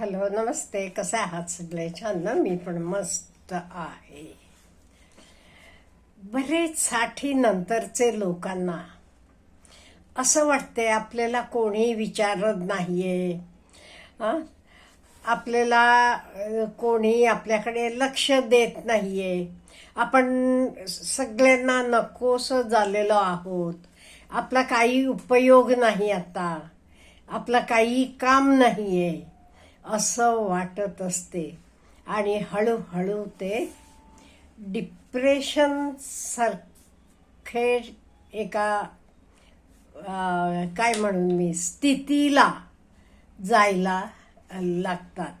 Hello नमस्ते कसे आहात सगळे छान ना मी पण मस्त आहे बरेच साठी नंतरचे लोकांना असं वाटते आपल्याला कोणी विचारत नाहीये. हं? आपल्याला कोणी आपल्याकडे लक्ष देत नाहीये. आपण सगळ्यांना नकोसं झालेलो आहोत. आपला काही उपयोग नाही आता. आपलं काही काम नाही आहे असं वाटत असते. आणि हळूहळू ते डिप्रेशनसारखे एका काय म्हणून मी स्थितीला जायला लागतात.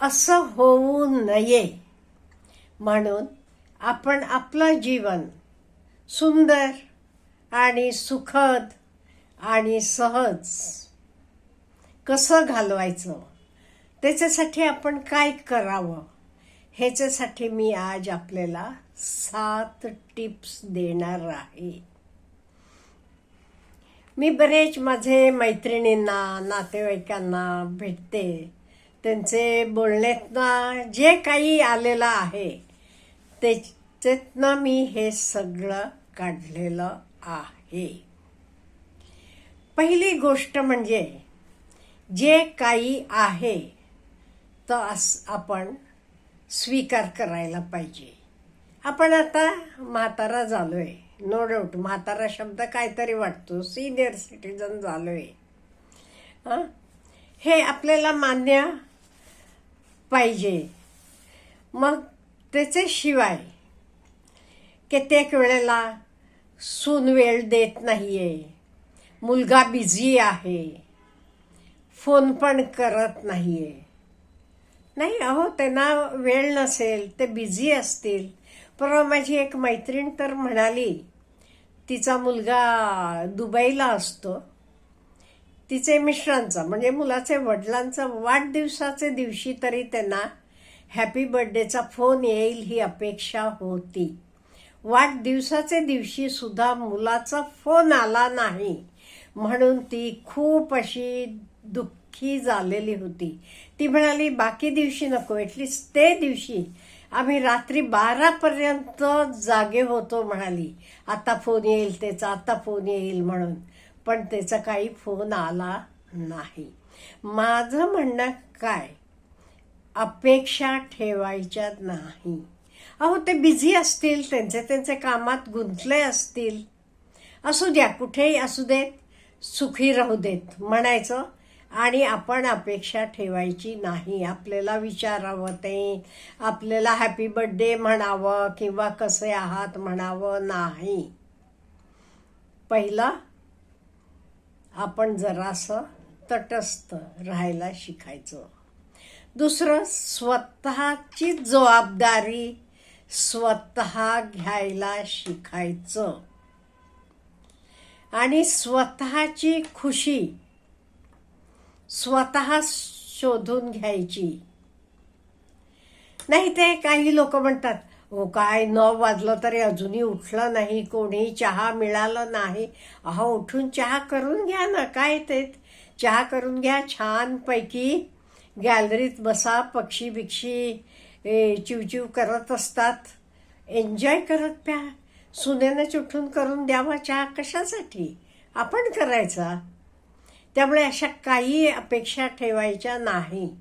असं होऊ नये म्हणून आपण आपलं जीवन सुंदर आणि सुखद आणि सहज कसं घालवायचं? त्याच्यासाठी आपण काय करावं? ह्याच्यासाठी मी आज आपल्याला सात टिप्स देणार आहे. मी बरेच माझे मैत्रिणींना नातेवाईकांना भेटते. त्यांचे बोलण्यातनं जे काही आलेलं आहे त्याच्यातनं मी हे सगळं काढलेलं आहे. पहिली गोष्ट म्हणजे जे काही आहे तर अस आपण स्वीकार करायला पाहिजे. आपण आता म्हातारा झालो आहे नो डाऊट म्हातारा शब्द काहीतरी वाटतो. सिनियर सिटीजन झालो आहे हे आपल्याला मान्य पाहिजे. मग त्याच्याशिवाय कित्येक वेळेला सून वेळ देत आहे मुलगा बिझी आहे. फोन पण करत नाही आहे नाही अहो त्यांना वेळ नसेल ते बिझी असतील. परवा माझी एक मैत्रीण तर म्हणाली तिचा मुलगा दुबईला असतो. तिचे मिस्टरांचा म्हणजे मुलाचे वडिलांचा वाढदिवसाचे दिवशी तरी त्यांना हॅपी बर्थडेचा फोन येईल ही अपेक्षा होती. वाढदिवसाचे दिवशी सुद्धा मुलाचा फोन आला नाही. म्हणून ती खूप अशी दुःख झालेली होती. ती म्हणाली बाकी दिवशी नको ॲटलिस्ट ते दिवशी आम्ही रात्री बारापर्यंत जागे होतो म्हणाली. आता फोन येईल त्याचा आता फोन येईल म्हणून. पण त्याचा काही फोन आला नाही. माझं म्हणणं काय? अपेक्षा ठेवायच्या नाही. अहो ते बिझी असतील त्यांचे त्यांचे कामात गुंतले असतील. असू द्या कुठेही असू देत सुखी राहू देत म्हणायचं. आणि आपण अपेक्षा ठेवायची नाही. आपल्याला विचारावं ते. आपल्याला हॅपी बड्डे म्हणावं किंवा कसे आहात म्हणावं नाही. पहिलं आपण जरासं तटस्थ राहायला शिकायचं. दुसरं स्वतःची जबाबदारी स्वतः घ्यायला शिकायचं. आणि स्वतःची खुशी स्वतः शोधून घ्यायची. नाही ते काही लोक म्हणतात हो काय न वाजलं तरी अजूनही उठलं नाही कोणी चहा मिळालं नाही. अहो उठून चहा करून घ्या ना काय ते? चहा करून घ्या छानपैकी. गॅलरीत बसा पक्षी बिक्षी चिवचिव करत असतात. एन्जॉय करत प्या. सुनेनंच उठून करून द्यावा चहा कशासाठी? आपण करायचा. त्यामुळे अशा काही अपेक्षा ठेवायच्या नाही.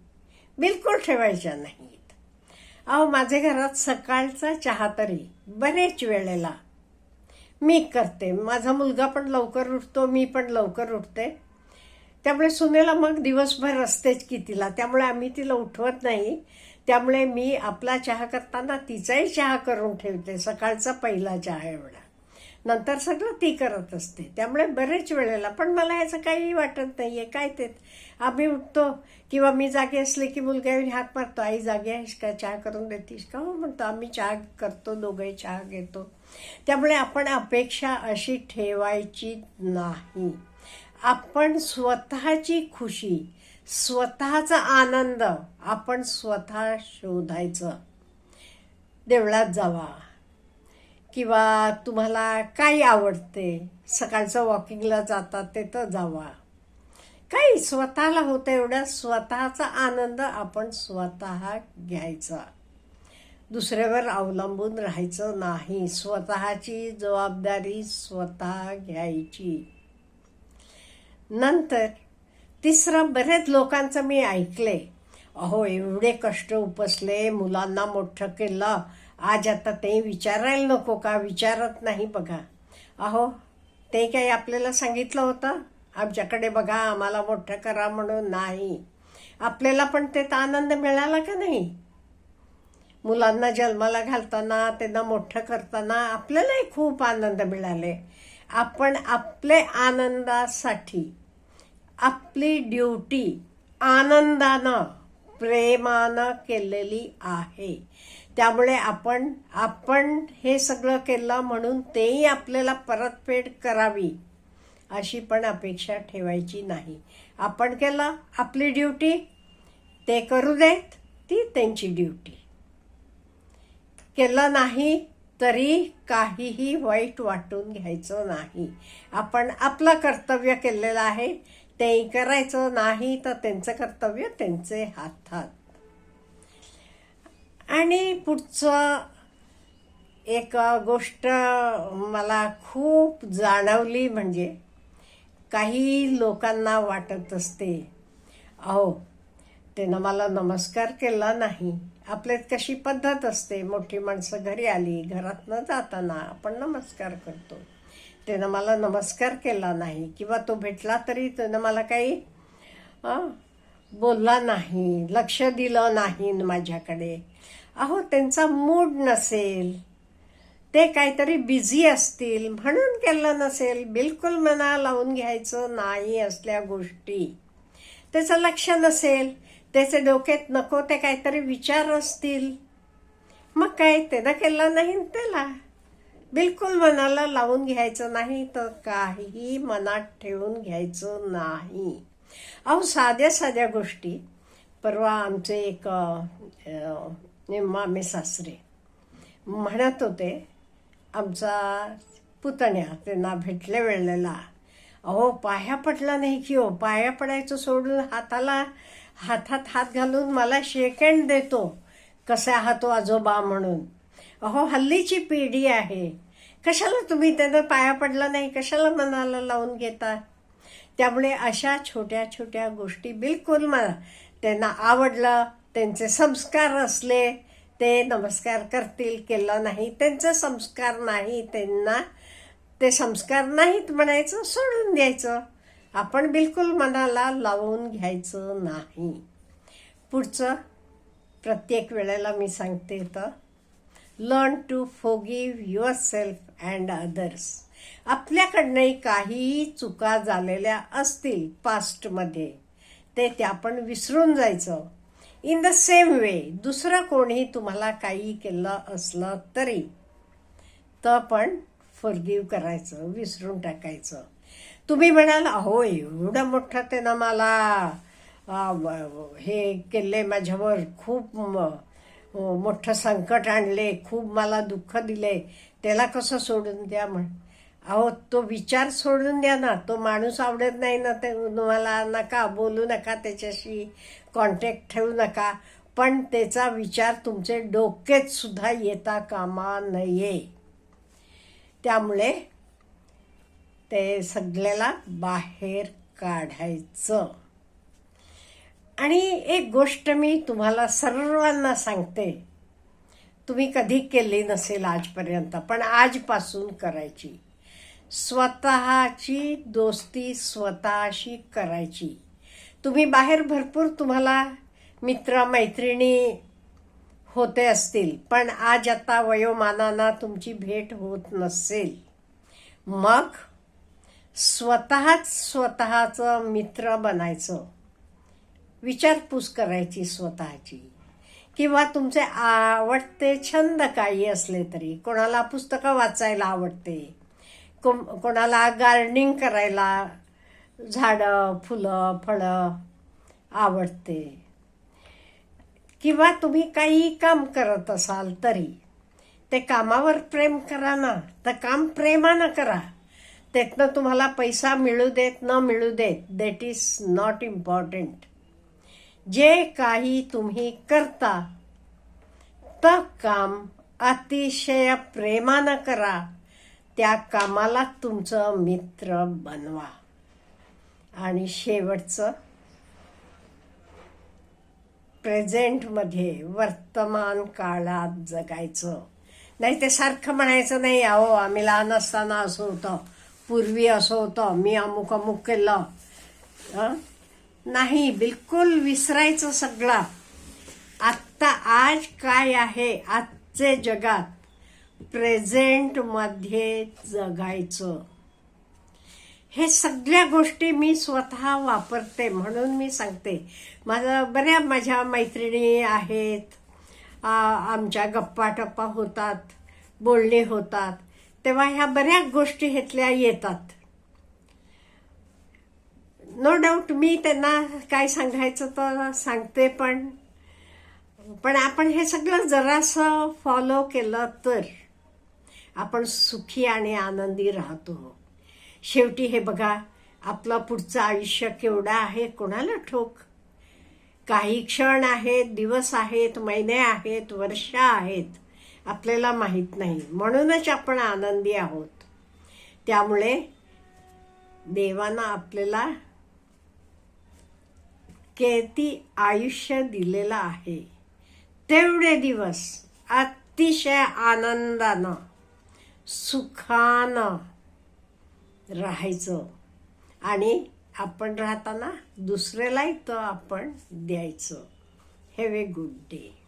बिलकुल ठेवायच्या नाहीत. अहो माझ्या घरात सकाळचा चहा तरी बरेच वेळेला. मी करते. माझा मुलगा पण लवकर उठतो मी पण लवकर उठते. त्यामुळे सुनेला मग दिवसभर असतेच की तिला. त्यामुळे आम्ही तिला उठवत नाही. त्यामुळे मी आपला चहा करताना तिचाही चहा करून ठेवते. सकाळचा पहिला चहा एवढा. नंतर सगळं ती करत असते. त्यामुळे बरेच वेळेला पण मला ह्याचं काही वाटत नाही आहे काय ते? आम्ही उठतो किंवा मी जागे असले की मुलगा येऊन हात मारतो आई जागे आहेस का? चहा करून देतीस का? हो म्हणतो आम्ही चहा करतो दोघंही चहा घेतो. त्यामुळे आपण अपेक्षा अशी ठेवायची नाही. आपण स्वतःची खुशी स्वतःचा आनंद आपण स्वतः शोधायचं. देवळात जावा. किंवा तुम्हाला काय आवडते? सकाळचं वॉकिंगला जातात ते तर जावा. काही स्वतःला होतं एवढा स्वतःचा आनंद आपण स्वतः घ्यायचा. दुसऱ्यावर अवलंबून राहायचं नाही. स्वतःची जबाबदारी स्वतः घ्यायची. नंतर तिसरं बरेच लोकांचं मी ऐकले अहो एवढे कष्ट उपसले मुलांना मोठं केलं आज आता ते विचारायला नको का? विचारत नाही बघा. अहो ते काही आपल्याला सांगितलं होतं? आमच्याकडे बघा आम्हाला मोठं करा म्हणून नाही. आपल्याला पण ते आनंद मिळाला का नाही? मुलांना जन्माला घालताना त्यांना मोठं करताना आपल्यालाही खूप आनंद मिळाले. आपण आपले आनंदासाठी आपली ड्युटी आनंदानं प्रेमानं केलेली आहे. त्यामुळे आपण आपण हे सगळं केलं म्हणून तेही आपल्याला परतफेड करावी अशी पण अपेक्षा ठेवायची नाही. आपण केलं आपली ड्युटी ते करू देत ती त्यांची ड्युटी. केलं नाही तरी काहीही वाईट वाटून घ्यायचं नाही. आपण आपलं कर्तव्य केलेलं आहे तेही करायचं नाही तर त्यांचं कर्तव्य त्यांचे हातात. आणि पुढचं एक गोष्ट मला खूप जाणवली म्हणजे काही लोकांना वाटत असते अहो त्यानं मला नमस्कार केला नाही. आपल्यात कशी पद्धत असते? मोठी माणसं घरी आली घरातनं जाताना आपण नमस्कार करतो. त्यानं मला नमस्कार केला नाही किंवा तो भेटला तरी त्यानं मला काही बोलला नाही लक्ष दिलं नाही माझ्याकडे. अहो त्यांचा मूड नसेल. ते काहीतरी बिझी असतील म्हणून केलं नसेल. बिलकुल मना लावून घ्यायचं नाही असल्या गोष्टी. त्याचं लक्ष नसेल. त्याचे डोक्यात नको ते काहीतरी विचार असतील. मग काय? त्यानं केलं नाही त्याला. बिलकुल मनाला लावून घ्यायचं नाही तर काहीही मनात ठेवून घ्यायचं नाही. अहो साध्या साध्या गोष्टी. परवा आमचे एक अ, मामे सासरे. म्हणत होते आमचा पुतण्या त्यांना भेटले वेळेला. अहो पाया पडला नाही की हो? पाया पडायचं सोडून हाताला हातात हात घालून मला शेकंड देतो. कसा आहात आजोबा म्हणून. अहो हल्लीची पिढी आहे. कशाला तुम्ही त्यानं पाया पडला नाही? कशाला मनाला लावून घेता? त्यामुळे अशा छोट्या छोट्या गोष्टी बिलकुल मला त्यांना आवडलं. त्यांचे संस्कार असले ते नमस्कार करतील केलं नाही त्यांचे संस्कार नाही त्यांना ते संस्कार नाहीत म्हणायचं सोडून द्यायचं. आपण बिलकुल मनाला लावून घ्यायचं नाही. पुढचं प्रत्येक वेळेला मी सांगते तर learn to forgive your self and others आपल्याकडनंही काही चुका झालेल्या असतील पास्टमध्ये ते ते आपण विसरून जायचं. इन द सेम वे दुसरं कोणी तुम्हाला काही केलं असलं तरी तर पण फॉरगिव्ह करायचं विसरून टाकायचं. तुम्ही म्हणाल अहो एवढं मोठं त्यानं मला हे केले माझ्यावर खूप मोठं संकट आणले खूप मला दुःख दिले त्याला कसं सोडून द्या म्हण अहो तो विचार सोडून द्या ना. तो माणूस आवडत नाही ना ते तुम्हाला. नका बोलू नका त्याच्याशी. कॉन्टॅक्ट ठेवू नका. पण त्याचा विचार तुमचे डोक्यात सुद्धा येता कामा नये. त्यामुळे ते सगळ्याला बाहेर काढायचं. आणि एक गोष्ट मी तुम्हाला सर्वांना सांगते. तुम्ही कधी केली नसेल आजपर्यंत पण आजपासून करायची. स्वतःची दोस्ती स्वतःशी करायची. तुम्ही बाहेर भरपूर तुम्हाला मित्र मैत्रिणी होते असतील पण आज आता वयोमानांना तुमची भेट होत नसेल. मग स्वतःच स्वतःचं मित्र बनायचं. विचारपूस करायची स्वतःची. किंवा तुमचे आवडते छंद काही असले तरी कोणाला पुस्तकं वाचायला आवडते को कोणाला गार्डनिंग करायला झाडं फुलं फळं आवडते. किंवा तुम्ही काही काम करत असाल तरी ते कामावर प्रेम करा ना. तर काम प्रेमानं करा. त्यातनं तुम्हाला पैसा मिळू देत न मिळू देत दॅट इज नॉट इम्पॉर्टंट जे काही तुम्ही करता तर काम अतिशय प्रेमानं करा. त्या कामाला तुमचं मित्र बनवा. आणि शेवटचं प्रेझेंटमध्ये वर्तमान काळात जगायचं. नाही ते सारखं म्हणायचं नाही अहो आम्ही लहान असताना असं होतं पूर्वी असं होतं मी अमुक अमुक केलं. नाही बिलकुल विसरायचं सगळं. आत्ता आज काय आहे? आजचे जगात प्रेझेंटमध्ये जगायचं. हे सगळ्या गोष्टी मी स्वतः वापरते म्हणून मी सांगते. माझ्या बऱ्या माझ्या मैत्रिणी आहेत. आमच्या गप्पा टप्पा होतात बोलणे होतात. तेव्हा ह्या बऱ्याच गोष्टी ह्यातल्या येतात. नो डाऊट मी त्यांना काय सांगायचं तर सांगते पण पण आपण हे सगळं जरासं फॉलो केलं तर. आपण सुखी आणि आनंदी राहतो. शेवटी हे बघा आपलं पुढचं आयुष्य केवढं आहे कोणाला ठोक काही क्षण आहेत दिवस आहेत महिने आहेत वर्ष आहेत आपल्याला माहीत नाही. म्हणूनच आपण आनंदी आहोत. त्यामुळे देवानं आपल्याला केती आयुष्य दिलेलं आहे तेवढे दिवस अतिशय आनंदानं सुखानं राहायचं. आणि आपण राहताना दुसऱ्यालाही तर आपण द्यायचं. Have a good day